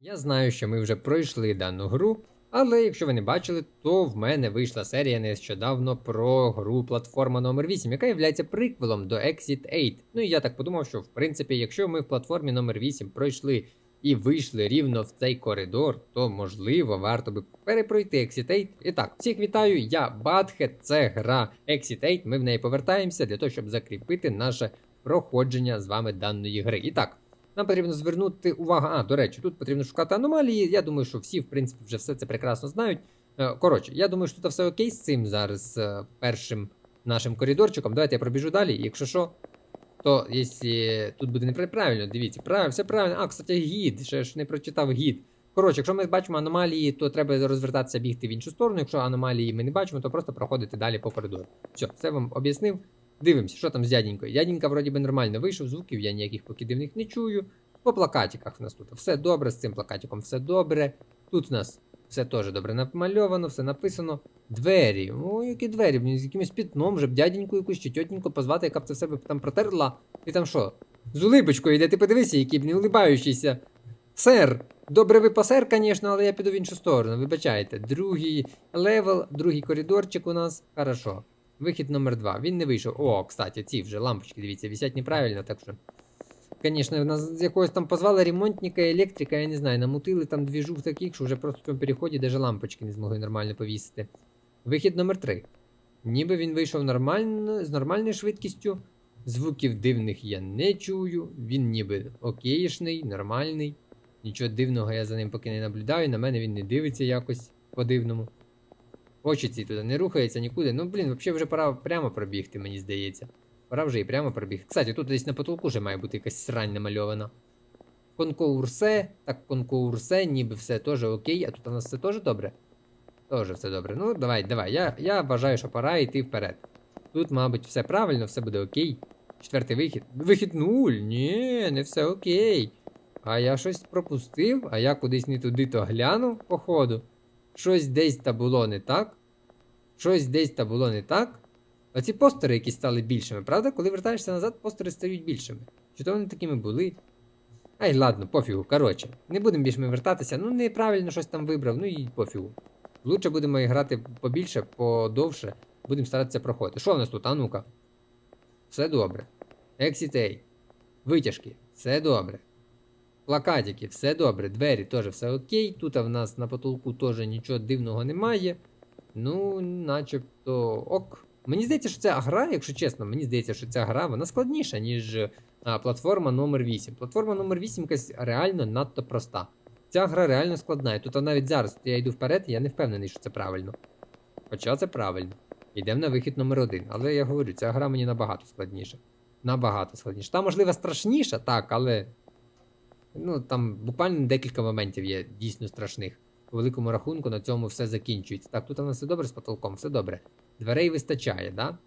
Я знаю, що ми вже пройшли дану гру, але якщо ви не бачили, то в мене вийшла серія нещодавно про гру платформа номер 8 яка є приквелом до Exit 8. Ну і я так подумав, що в принципі, якщо ми в платформі номер 8 пройшли і вийшли рівно в цей коридор, то можливо варто би перепройти Exit 8. І так, всіх вітаю, я Батхет, це гра Exit 8. Ми в неї повертаємося для того, щоб закріпити наше проходження з вами даної гри. І так. Нам потрібно звернути увагу. А, до речі, тут потрібно шукати аномалії. Я думаю, що всі, в принципі, вже все це прекрасно знають. Е, Коротше, я думаю, що тут все окей з цим зараз е, першим нашим коридорчиком. Давайте я пробіжу далі. Якщо що, то якщо тут буде неправильно, дивіться, правильно, все правильно. А, кстати, гід. Ще ж не прочитав гід. Коротше, якщо ми бачимо аномалії, то треба розвертатися бігти в іншу сторону. Якщо аномалії ми не бачимо, то просто проходити далі по коридору. Все, все вам об'яснив. Дивимося, що там з дяденькою. Дяденька вроді би нормально вийшов, звуків я ніяких поки дивних не чую. По плакатиках в нас тут все добре, з цим плакатиком все добре. Тут в нас все теж добре намальовано, все написано. Двері. О, які двері, блін, з якимось пітном, вже б дяденьку якусь чи тьотеньку позвати, яка б це в себе там протерла. І там що? З улибочкою йде, ти подивися, який б не улибаючийся. Сер! Добре, ви посер, звісно, але я піду в іншу сторону. Вибачайте. Другий левел, другий коридорчик у нас. Хорошо. Вихід номер два. Він не вийшов. О, кстати, ці вже лампочки, дивіться, висять неправильно, так що. Звісно, нас якогось там позвали ремонтника, електрика, я не знаю, намутили там двіжух таких, що вже просто в цьому переході навіть лампочки не змогли нормально повісити. Вихід номер 3. Ніби він вийшов нормально, з нормальною швидкістю. Звуків дивних я не чую. Він ніби окейшний, нормальний. Нічого дивного я за ним поки не наблюдаю. На мене він не дивиться якось по-дивному. Очі ці туди не рухаються нікуди. Ну, блін, взагалі вже пора прямо пробігти, мені здається. Пора вже і прямо пробігти. Кстати, тут десь на потолку вже має бути якась срань намальована. Конкоурсе, так конкоурсе, ніби все теж окей, а тут у нас все теж добре. Тоже все добре. Ну, давай, давай. Я, я вважаю, що пора йти вперед. Тут, мабуть, все правильно, все буде окей. Четвертий вихід. Вихід нуль. Ні, не все окей. А я щось пропустив, а я кудись не туди то глянув, походу. Щось десь та було не так. Щось десь та було не так. Оці постери, які стали більшими, правда? Коли вертаєшся назад, постери стають більшими. Чи то вони такими були? Ай, ладно, пофігу. Коротше, не будемо більше ми вертатися. Ну, неправильно щось там вибрав, ну і пофігу. Лучше будемо грати побільше, подовше. Будемо старатися проходити. Що в нас тут, а ну-ка? Все добре. A. Витяжки, все добре. Плакатики, все добре. Двері теж все окей. Тут в нас на потолку теж нічого дивного немає. Ну, начебто ок. Мені здається, що ця гра, якщо чесно, мені здається, що ця гра вона складніша, ніж а, платформа номер 8 Платформа номер 8 якась реально надто проста. Ця гра реально складна. І тут навіть зараз я йду вперед, і я не впевнений, що це правильно. Хоча це правильно. Йдемо на вихід номер 1 Але я говорю, ця гра мені набагато складніша. Набагато складніша. Та, можливо, страшніша, так, але. Ну, там буквально декілька моментів є дійсно страшних. По великому рахунку на цьому все закінчується. Так, тут у нас все добре з потолком, все добре. Дверей вистачає, да?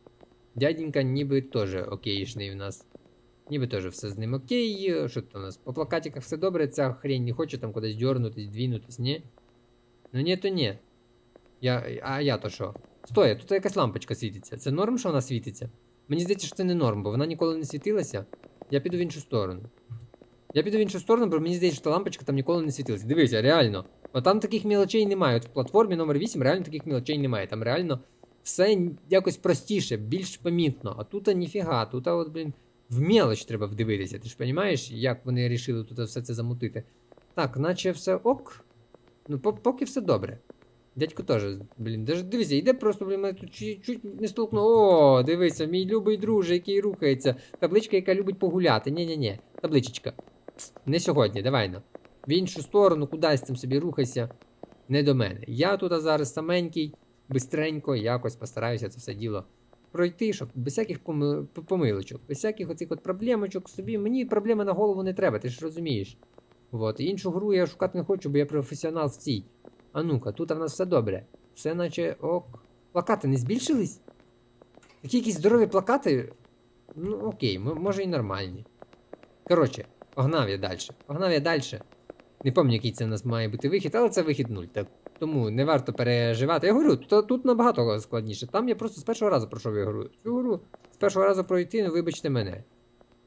Дяденька ніби теж окейшний у нас. Ніби теж все з ним окей. Що тут у нас? По плакатиках все добре, ця хрень не хоче там кудись дьорнутись, двінутись, ні? Ну ні, то ні. Я, а я то що? Стой, тут якась лампочка світиться. Це норм, що вона світиться? Мені здається, що це не норм, бо вона ніколи не світилася. Я піду в іншу сторону. Я піду в іншу сторону, бо мені здається, що та лампочка там ніколи не світилася. Дивися, реально. От там таких мілочей немає. От в платформі номер 8 реально таких мілочей немає. Там реально все якось простіше, більш помітно. А тут ніфіга, тут от, блін, в мелоч треба вдивитися. Ти ж розумієш, як вони вирішили тут все це замутити. Так, наче все ок. Ну, поки все добре. Дядько теж, блін, даже дивися, йде просто, блін, мене тут чуть, чуть не столкнув. О, дивися, мій любий друже, який рухається. Табличка, яка любить погуляти. Ні-ні-ні, табличечка. Не сьогодні, давай ну. В іншу сторону, кудись там собі рухайся. Не до мене. Я тут зараз саменький, бистренько, якось постараюся це все діло пройти, щоб без всяких поми- помилочок, без всяких оцих от проблемочок собі. Мені проблеми на голову не треба, ти ж розумієш. От, іншу гру я шукати не хочу, бо я професіонал в цій. А ну-ка, тут в нас все добре. Все наче ок. Плакати не збільшились? Такі якісь здорові плакати. Ну, окей, може і нормальні. Коротше, погнав я далі. Погнав я далі. Не пам'ятаю, який це у нас має бути вихід, але це вихід 0. Так, тому не варто переживати. Я говорю, тут, тут набагато складніше. Там я просто з першого разу пройшов ігру. Цю гру з першого разу пройти, ну вибачте мене.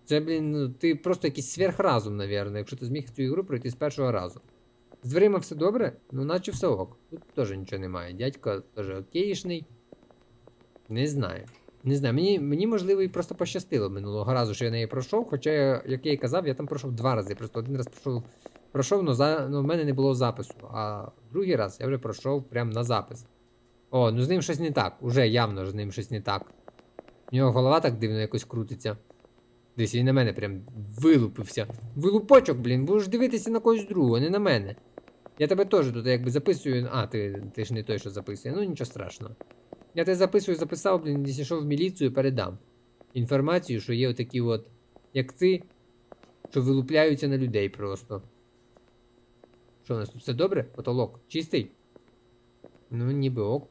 Це, блін, ну, ти просто якийсь сверхразум, навірно, якщо ти зміг цю ігру пройти з першого разу. З дверима все добре? Ну, наче все ок. Тут теж нічого немає. Дядько теж окейшний. Не знаю. Не знаю, мені, мені можливо і просто пощастило минулого разу, що я неї пройшов. Хоча, як я і казав, я там пройшов два рази. Просто один раз пройшов, пройшов, но за, ну, в мене не було запису. А другий раз я вже пройшов прямо на запис. О, ну з ним щось не так. Уже явно з ним щось не так. У нього голова так дивно якось крутиться. Десь він на мене прям вилупився. Вилупочок, блін, будеш дивитися на когось другого, не на мене. Я тебе теж тут якби записую. А, ти, ти ж не той, що записує. Ну нічого страшного. Я тебе записую, записав, блін, десь в міліцію, передам. Інформацію, що є отакі от, як ти, що вилупляються на людей просто. Що у нас тут все добре? Потолок чистий? Ну, ніби ок.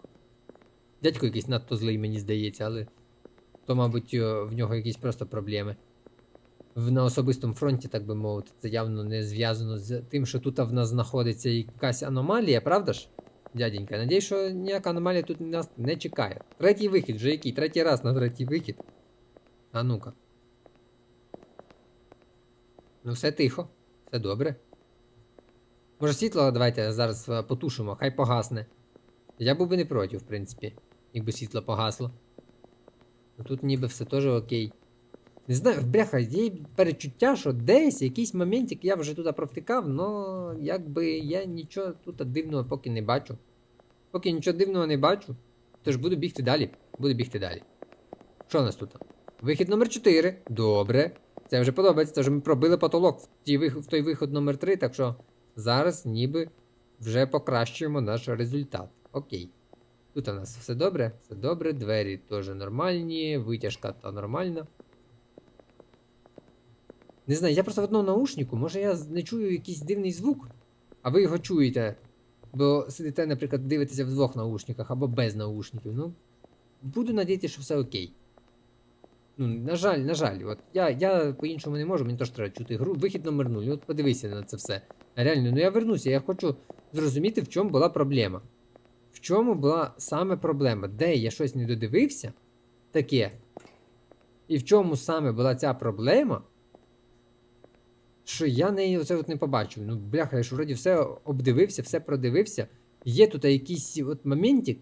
Дядько якийсь надто злий, мені здається, але. То, мабуть, в нього якісь просто проблеми. На особистому фронті, так би мовити, це явно не зв'язано з тим, що тут в нас знаходиться якась аномалія, правда ж? Дяденька, надіюсь, що ніяка аномалія тут нас не чекає. Третій вихід, вже який? Третій раз на третій вихід. А ну-ка. Ну, все тихо, все добре. Може, світло давайте зараз е, потушимо, хай погасне. Я був би не проти, в принципі, якби світло погасло. Ну тут ніби все теж окей. Не знаю, бляха, є перечуття, що десь якийсь моментик я вже туди провтикав, но якби я нічого тут дивного поки не бачу. Поки нічого дивного не бачу, тож буду бігти далі. Буду бігти далі. Що у нас тут? Вихід номер 4. Добре. Це вже подобається. Це вже ми пробили потолок в той виход номер 3, так що зараз ніби вже покращуємо наш результат. Окей. Тут у нас все добре, все добре, двері теж нормальні, витяжка та нормальна. Не знаю, я просто в одному наушнику, може я не чую якийсь дивний звук, а ви його чуєте. Бо сидите, наприклад, дивитеся в двох наушниках або без наушників. Ну, буду надіятися, що все окей. Ну, на жаль, на жаль, от я, я по-іншому не можу, мені теж треба чути гру. Вихід номер 0. От подивися на це все. Реально, ну я вернуся, я хочу зрозуміти, в чому була проблема. В чому була саме проблема? Де я щось не додивився? Таке. І в чому саме була ця проблема? Що я неї оце от не побачив. Ну, бляха, я ж вроді все обдивився, все продивився. Є тут якийсь от моментик,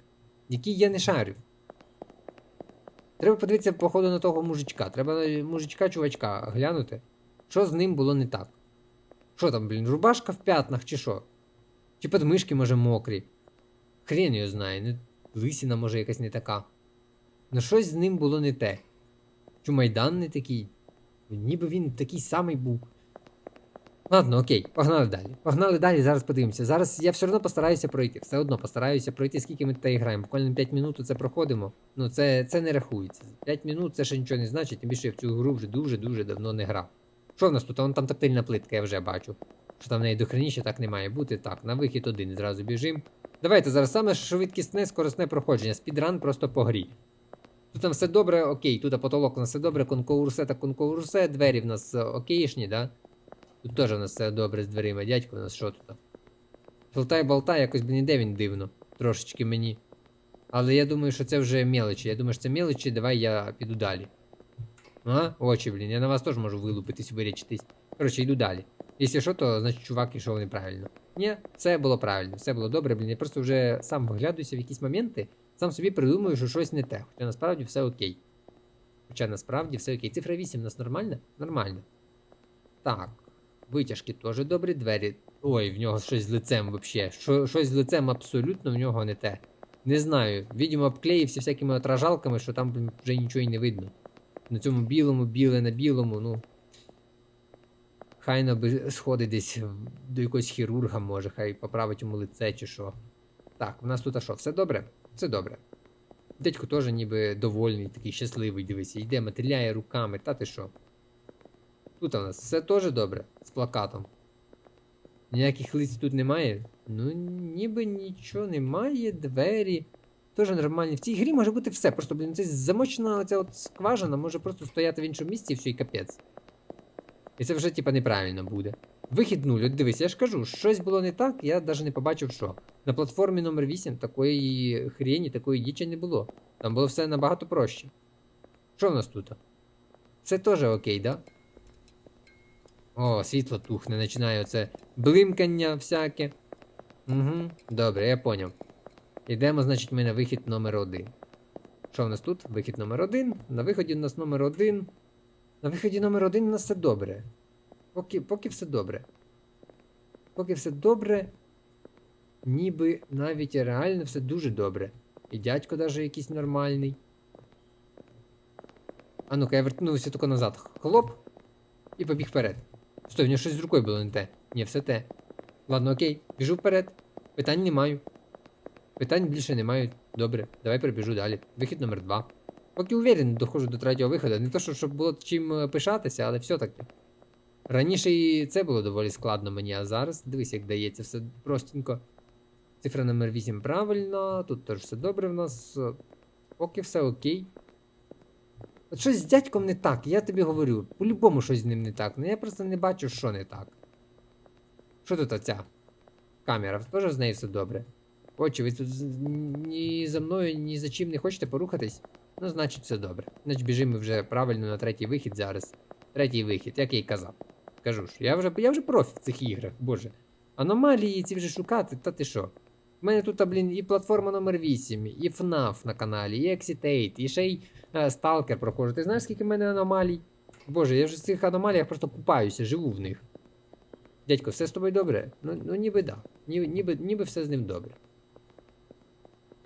який я не шарю. Треба подивитися, походу, на того мужичка. Треба мужичка чувачка глянути. Що з ним було не так? Що там, блін, рубашка в п'ятнах чи що? Чи подмишки, може, мокрі? Хрен його знає, не... лисіна може якась не така. Ну щось з ним було не те. Чи Майдан не такий? Ніби він такий самий був. Ладно, окей, погнали далі. Погнали далі, зараз подивимося. Зараз я все одно постараюся пройти. Все одно постараюся пройти, скільки ми тут граємо. Буквально 5 минут це проходимо. Ну, це, це не рахується. 5 минут це ще нічого не значить, тим більше я в цю гру вже дуже-дуже давно не грав. Що в нас тут? Вон там тактильна плитка, я вже бачу. Що там в неї дохреніше так не має бути. Так, на вихід один зразу біжим. Давайте зараз саме швидкісне, скоростне проходження. Спідран просто по грі. Тут там все добре, окей, тут потолок у нас все добре, конкурсе та конкурсе, двері в нас е, окейшні, да? Тут теж у нас все добре з дверима, дядько у нас що тут? Шалтай болтай, якось би ніде він дивно. Трошечки мені. Але я думаю, що це вже мелочі. Я думаю, що це мелочі, давай я піду далі. А? Очі, блін, я на вас теж можу вилупитись, вирячитись. Коротше, йду далі. Якщо що, то значить чувак ішов неправильно. Ні, все було правильно, все було добре, блін. Я просто вже сам виглядаюся в якісь моменти, сам собі придумую, що щось не те. Хоча насправді все окей. Хоча насправді все окей. Цифра 8 у нас нормальна? Нормально. Так. Витяжки теж добрі, двері. Ой, в нього щось з лицем взагалі. Що, щось з лицем абсолютно в нього не те. Не знаю. Відомо обклеївся всякими отражалками, що там блін, вже нічого і не видно. На цьому білому, біле на білому, ну. Хай би сходить десь до якогось хірурга, може, хай поправить йому лице чи що. Так, у нас тут а що? Все добре? Все добре. Дядько теж ніби довольний, такий щасливий, дивися, йде, мотиляє руками, та ти що. Тут у нас все теж добре з плакатом. Ніяких лиць тут немає. Ну, ніби нічого немає, двері. Теж нормальні. В цій грі може бути все. Просто, блін, це замочена оця от скважина може просто стояти в іншому місці і все, і капець. І це вже, типа, неправильно буде. Вихід нуль, от дивись, я ж кажу, щось було не так, я навіть не побачив, що. На платформі номер 8 такої хрені, такої дічі не було. Там було все набагато проще. Що в нас тут? Це теж окей, да? О, світло тухне, починає оце блимкання всяке. Угу, добре, я поняв. Йдемо, значить, ми на вихід номер один. Що в нас тут? Вихід номер один. На виході у нас номер один. На виході номер один у нас все добре. Поки, поки все добре. Поки все добре. Ніби навіть реально все дуже добре. І дядько даже якийсь нормальний. А ну-ка, я вернувся тільки назад. Хлоп. І побіг вперед. Стой, в нього щось з рукою було не те. Ні, все те. Ладно, окей, біжу вперед. Питань не маю. Питань більше не маю. Добре, давай перебіжу далі. Вихід номер два. Поки уверен, доходжу до третього виходу. Не то, що, щоб було чим е, пишатися, але все таки. Раніше і це було доволі складно мені, а зараз дивись, як дається все простенько. Цифра номер 8 правильно, тут теж все добре в нас. е, Поки все окей. От щось з дядьком не так, я тобі говорю. По-любому щось з ним не так. Ну я просто не бачу, що не так. Що тут оця? Камера, теж з нею все добре. Очі, ви тут ні за мною, ні за чим не хочете порухатись? Ну, значить, все добре. Значить, біжимо вже правильно на третій вихід зараз. Третій вихід, як я й казав. Кажу ж, я вже, я вже профі в цих іграх, боже. Аномалії ці вже шукати, та ти що? У мене тут, блін, і платформа номер 8, і FNAF на каналі, і Exit 8, і ще й Stalker проходжу. Ти знаєш, скільки в мене аномалій? Боже, я вже в цих аномаліях просто купаюся, живу в них. Дядько, все з тобою добре? Ну, ну ніби да. Ніби, ніби, ніби все з ним добре.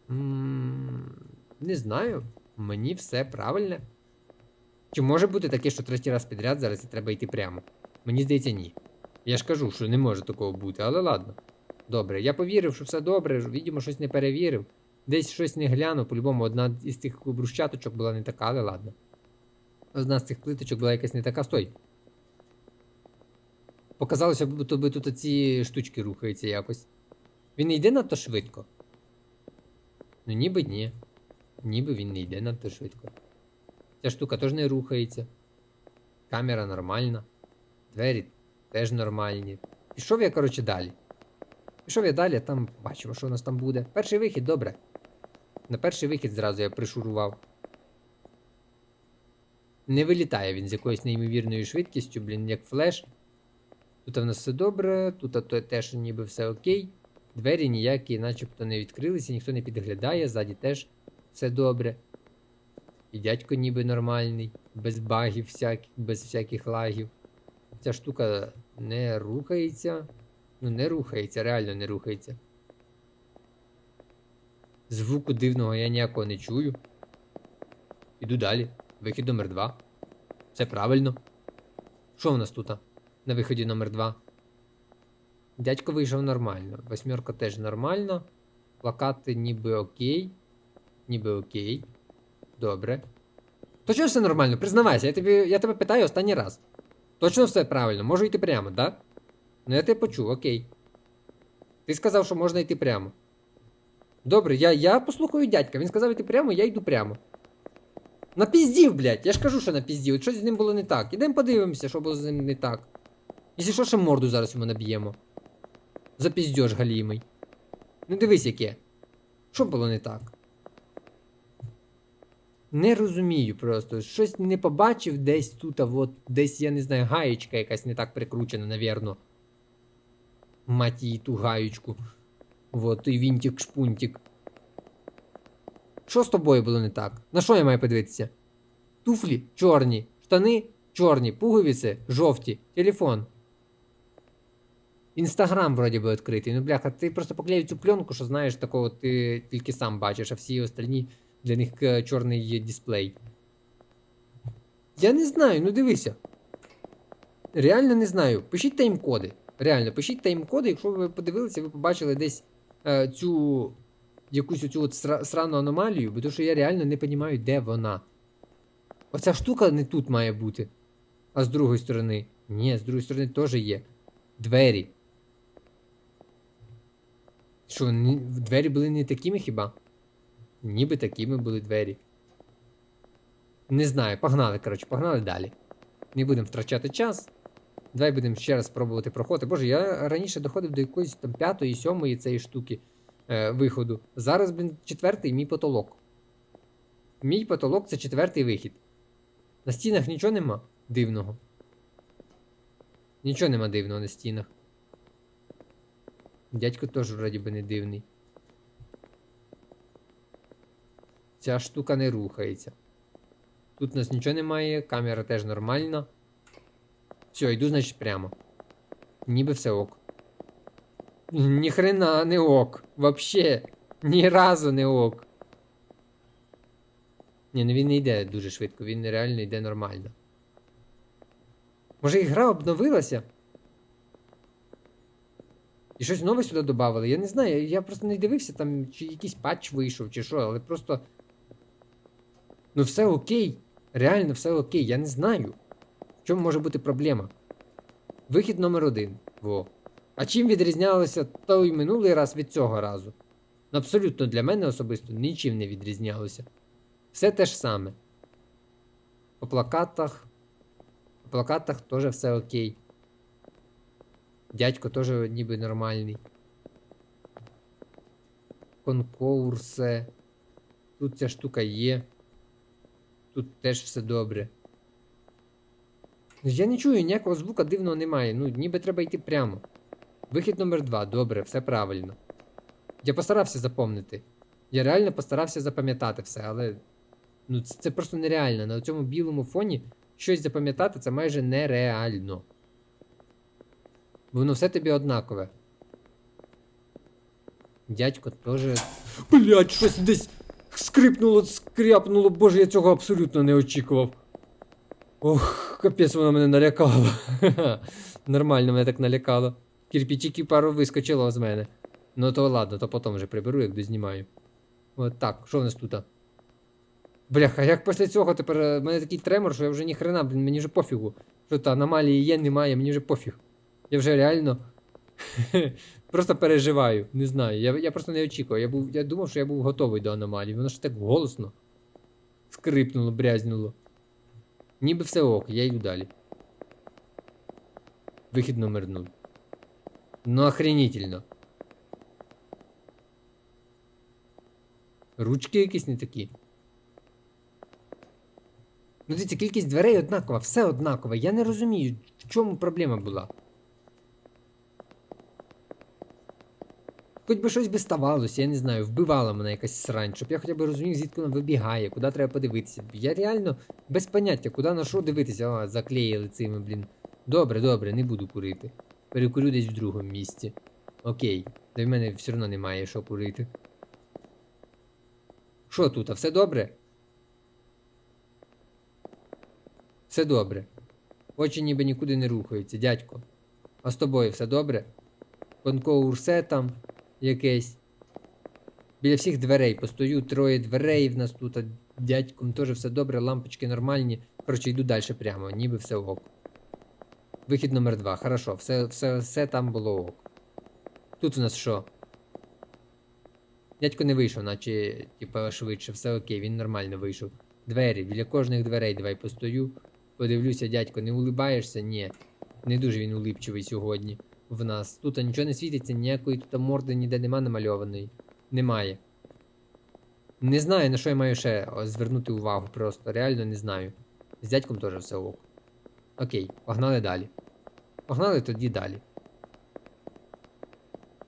Не знаю. Мені все правильне. Чи може бути таке, що третій раз підряд зараз і треба йти прямо? Мені здається, ні. Я ж кажу, що не може такого бути, але ладно. Добре, я повірив, що все добре, відомо, щось не перевірив. Десь щось не глянув, по-любому, одна із цих брущаточок була не така, але ладно. Одна з цих плиточок була якась не така. Стой. Показалося, би тут ці штучки рухаються якось. Він не йде надто швидко. Ну ніби ні. Ніби він не йде надто швидко. Ця штука теж не рухається. Камера нормальна. Двері теж нормальні. Пішов я, коротше, далі. Пішов я далі, там бачимо, що у нас там буде. Перший вихід, добре. На перший вихід зразу я пришурував. Не вилітає він з якоюсь неймовірною швидкістю, блін, як флеш. Тут в нас все добре, тут теж ніби все окей. Двері ніякі, начебто не відкрилися, ніхто не підглядає, ззаді теж все добре. І дядько ніби нормальний, без багів всяких, без всяких лагів. Ця штука не рухається. Ну, не рухається, реально не рухається. Звуку дивного я ніякого не чую. Іду далі. Вихід номер 2. Все правильно. Що в нас тут? На виході номер 2? Дядько вийшов нормально. Восьмерка теж нормально. Плакати ніби окей. Ніби окей. Добре. Точно все нормально, признавайся, я, тобі, я тебе питаю останній раз. Точно все правильно, можу йти прямо, да? Ну я тебе почув, окей. Ти сказав, що можна йти прямо. Добре, я, я послухаю дядька. Він сказав йти прямо, я йду прямо. Напіздів, блядь, я ж кажу, що напіздів. Щось з ним було не так. Ідемо подивимося, що було з ним не так. Якщо що, ще морду зараз йому наб'ємо. За піздьош галімий. Ну дивись яке. Що було не так? Не розумію просто. Щось не побачив десь тут, а от десь, я не знаю, гаєчка якась не так прикручена, навірно. Мать її ту гаєчку. Вот, і вінтик шпунтик. Що з тобою було не так? На що я маю подивитися? Туфлі чорні, штани чорні, пуговиці жовті, телефон. Інстаграм вроді би відкритий. Ну, бляха, ти просто поклеїв цю пленку, що знаєш, такого ти тільки сам бачиш, а всі остальні для них е, чорний дисплей. Я не знаю, ну дивися. Реально не знаю. Пишіть тайм-коди. Реально, пишіть тайм-коди, якщо ви подивилися, ви побачили десь е, цю якусь оцю от срану аномалію, бо то що я реально не розумію, де вона. Оця штука не тут має бути. А з другої сторони. Ні, з другої сторони теж є. Двері. Що, двері були не такими хіба? Ніби такими були двері. Не знаю, погнали, коротше, погнали далі. Не будемо втрачати час. Давай будемо ще раз спробувати проходити. Боже, я раніше доходив до якоїсь там п'ятої, сьомої цієї штуки е, виходу. Зараз, блін, четвертий мій потолок. Мій потолок це четвертий вихід. На стінах нічого нема дивного. Нічого нема дивного на стінах. Дядько теж вроді би не дивний. Ця штука не рухається. Тут у нас нічого немає, камера теж нормальна. Все, йду, значить, прямо. Ніби все ок. Ніхрена не ок. Вообще. Ні разу не ок. Ні, ну він не йде дуже швидко, він реально йде нормально. Може і обновилася? І щось нове сюди додавали. Я не знаю, я просто не дивився там, чи якийсь патч вийшов, чи що, але просто. Ну, все окей. Реально все окей, я не знаю. В чому може бути проблема? Вихід номер один. Во. А чим відрізнялося той минулий раз від цього разу? Ну, абсолютно для мене особисто нічим не відрізнялося. Все те ж саме. По плакатах. По плакатах теж все окей. Дядько теж ніби нормальний. Конкурсе. Тут ця штука є. Тут теж все добре. Я не чую, ніякого звука дивного немає. Ну, ніби треба йти прямо. Вихід номер два. Добре, все правильно. Я постарався запомнити. Я реально постарався запам'ятати все, але. Ну, це, це просто нереально. На цьому білому фоні щось запам'ятати це майже нереально. Воно все тобі однакове. Дядько теж. Блять, щось десь скрипнуло, скряпнуло. Боже, я цього абсолютно не очікував. Ох, капець, воно мене налякало. Нормально мене так налякало. Кирпичики пару вискочило з мене. Ну то ладно, то потім вже приберу, як дознімаю. От так, що в нас тут? Бляха, як після цього тепер е, в мене такий тремор, що я вже ніхрена, блін, мені вже пофігу. Що то аномалії є, немає, мені вже пофіг. Я вже реально просто переживаю. Не знаю. Я, я просто не очікував. Я, був, я думав, що я був готовий до аномалії. Воно ж так голосно. Скрипнуло, брязнуло. Ніби все ок, я йду далі. Вихід номер 0. Ну охренительно. Ручки якісь не такі. Ну дивіться, кількість дверей однакова, все однакове. Я не розумію, в чому проблема була. Хоч би щось би ставалося, я не знаю, вбивала мене якась срань, щоб я хоча б розумів, звідки вона вибігає, куди треба подивитися. Я реально без поняття, куди на що дивитися, а, заклеїли цими, блін. Добре, добре, не буду курити. Перекурю десь в другому місці. Окей, та в мене все одно немає що курити. Що тут, а все добре? Все добре. Очі ніби нікуди не рухаються, дядько. А з тобою все добре? Конкоурсе там якесь. Біля всіх дверей постою, троє дверей в нас тут, а дядьком теж все добре, лампочки нормальні. Коротше, йду далі прямо, ніби все ок. Вихід номер два. Хорошо, все, все, все там було ок. Тут у нас що? Дядько не вийшов, наче, типа, швидше, все окей, він нормально вийшов. Двері, біля кожних дверей давай постою. Подивлюся, дядько, не улибаєшся? Ні. Не дуже він улипчивий сьогодні в нас. Тут нічого не світиться, ніякої тут морди ніде нема намальованої. Немає. Не знаю, на що я маю ще звернути увагу просто. Реально не знаю. З дядьком теж все ок. Окей, погнали далі. Погнали тоді далі.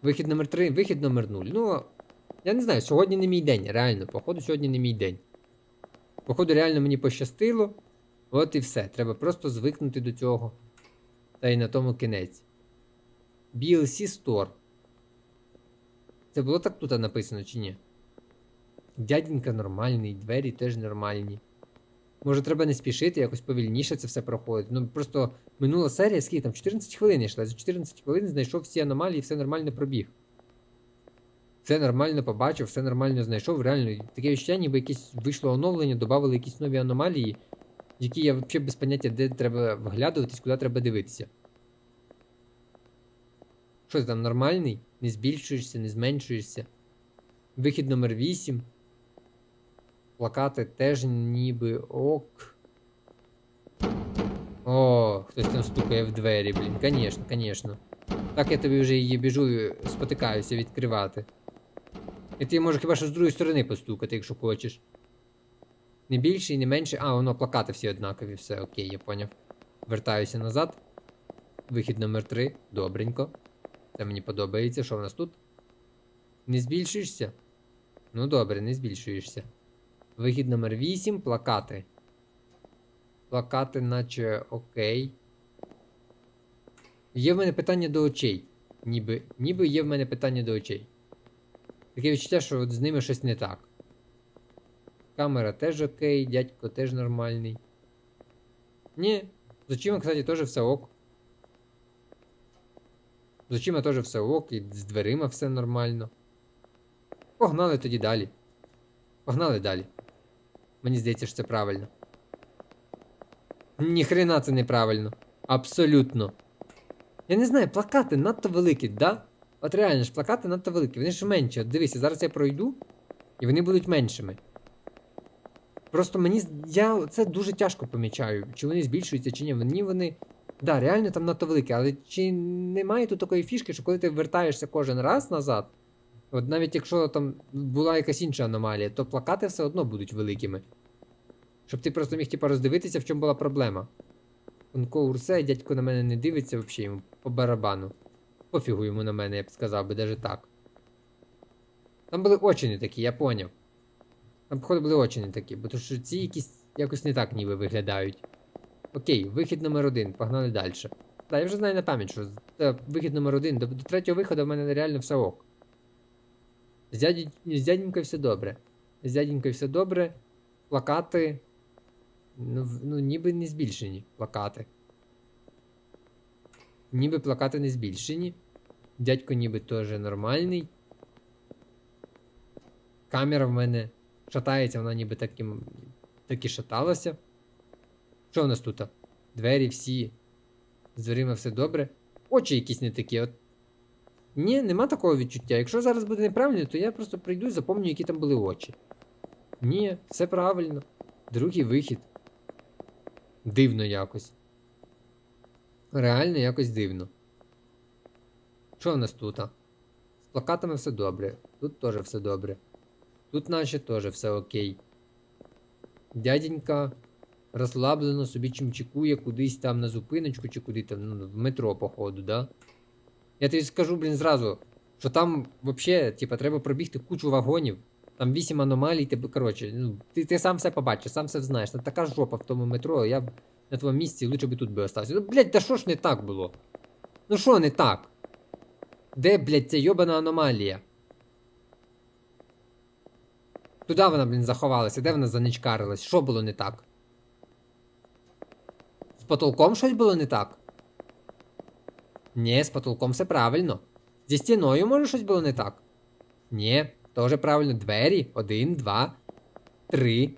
Вихід номер 3, вихід номер 0. Ну, я не знаю, сьогодні не мій день, реально, походу, сьогодні не мій день. Походу, реально мені пощастило. От і все. Треба просто звикнути до цього. Та й на тому кінець. BLC Store. Це було так тут написано чи ні? Дяденька нормальний, двері теж нормальні. Може, треба не спішити, якось повільніше це все проходить. Ну просто минула серія, скільки там 14 хвилин йшла. За 14 хвилин знайшов всі аномалії, все нормально пробіг. Все нормально побачив, все нормально знайшов. Реально, таке відчуття, ніби якесь вийшло оновлення, додали якісь нові аномалії, які я взагалі без поняття, де треба вглядуватись, куди треба дивитися. Що там нормальний? Не збільшуєшся, не зменшуєшся. Вихід номер 8. Плакати теж ніби ок. О, хтось там стукає в двері, блін. Конечно, конечно. Так я тобі вже її біжу, спотикаюся відкривати. І ти можеш хіба що з другої сторони постукати, якщо хочеш. Не більше і не менше. А, воно плакати всі однакові, все, окей, я поняв. Вертаюся назад. Вихід номер 3. Добренько. Це мені подобається. Що в нас тут? Не збільшуєшся? Ну добре, не збільшуєшся. Вихід номер 8, плакати. Плакати, наче окей. Є в мене питання до очей. Ніби, ніби є в мене питання до очей. Таке відчуття, що з ними щось не так. Камера теж окей, дядько теж нормальний. Ні, з очима, кстати, теж все ок. З очима теж все ок, і з дверима все нормально. Погнали тоді далі. Погнали далі. Мені здається, що це правильно. Ніхрена це неправильно. Абсолютно. Я не знаю, плакати надто великі, да? От реально ж плакати надто великі. Вони ж менші. От дивися, зараз я пройду, і вони будуть меншими. Просто мені. Я це дуже тяжко помічаю, чи вони збільшуються, чи ні. Мені вони. Да, реально там надто великі, але чи немає тут такої фішки, що коли ти вертаєшся кожен раз назад, от навіть якщо там була якась інша аномалія, то плакати все одно будуть великими. Щоб ти просто міг типа роздивитися, в чому була проблема. Онко урсе, дядько на мене не дивиться взагалі йому по барабану. Пофігу йому на мене, я б сказав би, даже так. Там були очі не такі, я поняв. Там, походу, були очі не такі, бо то що ці якісь якось не так ніби виглядають. Окей, вихід номер один, погнали далі. Так, я вже знаю на пам'ять, що з- е, вихід номер один, до, до третього виходу в мене реально все ок. З, дяді, з дяденькою все добре. З дяденькою все добре. Плакати. Ну, ну, ніби не збільшені плакати. Ніби плакати не збільшені. Дядько ніби теж нормальний. Камера в мене шатається, вона ніби таким, так і шаталася. Що в нас тут? Двері всі. З дверима все добре. Очі якісь не такі. От. Ні, нема такого відчуття. Якщо зараз буде неправильно, то я просто прийду і запомню, які там були очі. Ні, все правильно. Другий вихід. Дивно якось. Реально якось дивно. Що в нас тут? З плакатами все добре. Тут теж все добре. Тут наче теж все окей. Дяденька розслаблено собі чимчикує кудись там на зупиночку чи куди там, ну, в метро, походу, да? Я тобі скажу, блін, зразу, що там взагалі, типа, треба пробігти кучу вагонів. Там вісім аномалій, тебе, коротше, ну, ти, ти сам все побачиш, сам все знаєш. Там така жопа в тому метро, я б на твоєму місці лучше би тут би остався. Ну, блядь, да що ж не так було? Ну що не так? Де, блядь, ця йобана аномалія? Куди вона, блін, заховалася? Де вона заничкарилась? Що було не так? Потолком щось було не так? Ні, з потолком все правильно. Зі стіною, може, щось було не так? Ні, теж правильно. Двері. Один, два, три.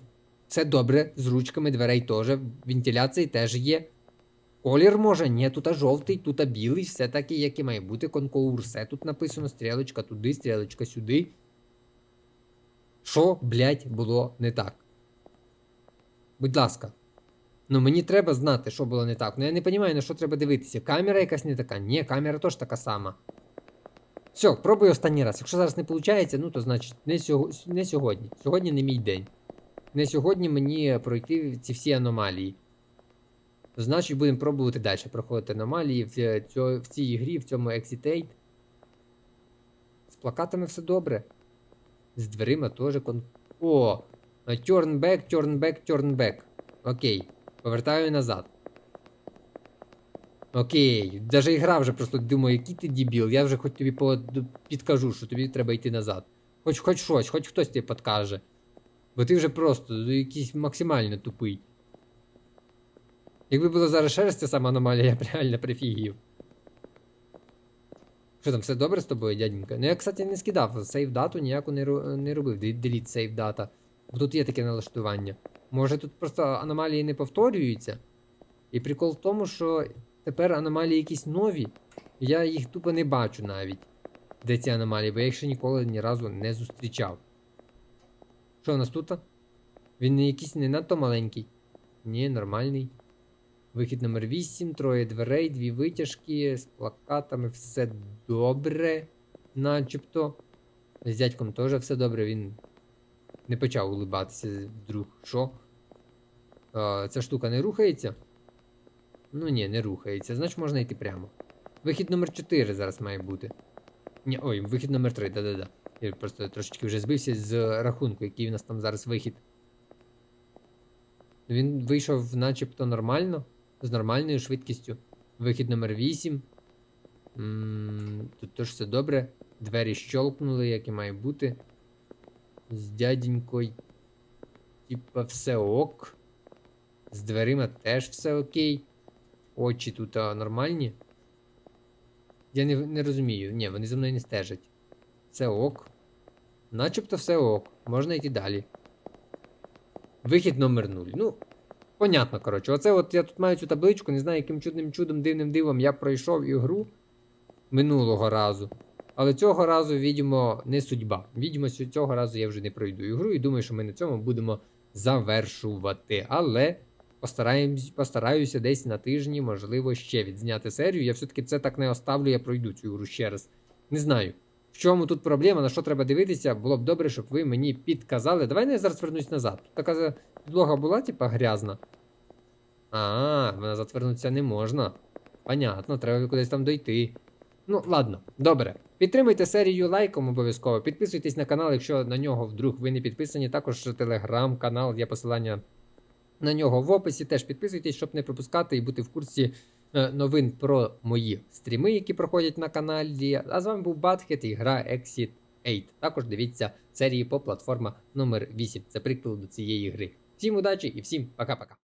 Все добре. З ручками дверей теж. Вентиляції теж є. Колір може, ні, тут жовтий, тут білий, все таки, як і має бути конкур. Все тут написано, стрілочка туди, стрілочка сюди. Що, блядь, було не так? Будь ласка. Ну мені треба знати, що було не так. Ну я не розумію, на що треба дивитися. Камера якась не така. Ні, камера теж така сама. Все, пробую останній раз. Якщо зараз не виходить, ну то значить не, сього... не сьогодні. Сьогодні не мій день. Не сьогодні мені пройти ці всі аномалії. Значить, будемо пробувати далі проходити аномалії в, е, цьо... в цій грі, в цьому Exit 8. З плакатами все добре. З дверима теж кон. О! Turn back, turn back, turn back. Окей. Повертаю назад. Окей. Даже ігра вже просто думає, який ти дебіл. Я вже хоч тобі підкажу, що тобі треба йти назад. Хоч хоч щось, хоч хтось тобі підкаже. Бо ти вже просто ну, якийсь максимально тупий. Якби було зараз раз ця сама аномалія, я б реально прифігів. Що там, все добре з тобою, дяденька? Ну я, кстати, не скидав сейв дату, ніяку не, не робив. Delete сейв дата. Бо тут є таке налаштування. Може тут просто аномалії не повторюються. І прикол в тому, що тепер аномалії якісь нові. Я їх тупо не бачу навіть. Де ці аномалії, бо я їх ще ніколи ні разу не зустрічав. Що у нас тут? Він не якийсь не надто маленький. Ні, нормальний. Вихід номер 8, троє дверей, дві витяжки, з плакатами, все добре, начебто. З дядьком теж все добре, він не почав улибатися вдруг. Що? А, ця штука не рухається? Ну ні, не рухається, значить можна йти прямо. Вихід номер 4 зараз має бути. Ні, ой, вихід номер 3, да-да-да. Я просто трошечки вже збився з рахунку, який у нас там зараз вихід. Він вийшов начебто нормально, з нормальною швидкістю. Вихід номер 8. м тут теж все добре. Двері щолкнули, як і має бути. З дяденькою. Типа все ок. З дверима теж все окей. Очі тут а, нормальні. Я не, не розумію. Ні, вони за мною не стежать. Все ок. Начебто все ок. Можна йти далі. Вихід номер 0. Ну, понятно, коротше. Оце от я тут маю цю табличку, не знаю, яким чудним чудом, дивним дивом я пройшов ігру минулого разу. Але цього разу, відомо, не судьба. Відомо, що цього разу я вже не пройду ігру і думаю, що ми на цьому будемо завершувати. Але постараюся десь на тижні, можливо, ще відзняти серію. Я все-таки це так не оставлю, я пройду цю ігру ще раз. Не знаю. В чому тут проблема, на що треба дивитися, було б добре, щоб ви мені підказали. Давай я зараз вернусь назад. Така підлога була, типа, грязна. А, назад вернутися не можна. Понятно, треба кудись там дойти. Ну, ладно, добре. Підтримуйте серію лайком обов'язково. Підписуйтесь на канал, якщо на нього вдруг ви не підписані. Також телеграм-канал, є посилання на нього в описі. Теж підписуйтесь, щоб не пропускати і бути в курсі е, новин про мої стріми, які проходять на каналі. А з вами був Батхет і гра Exit 8. Також дивіться серії по платформа номер 8. Це приквел до цієї гри. Всім удачі і всім пока-пока.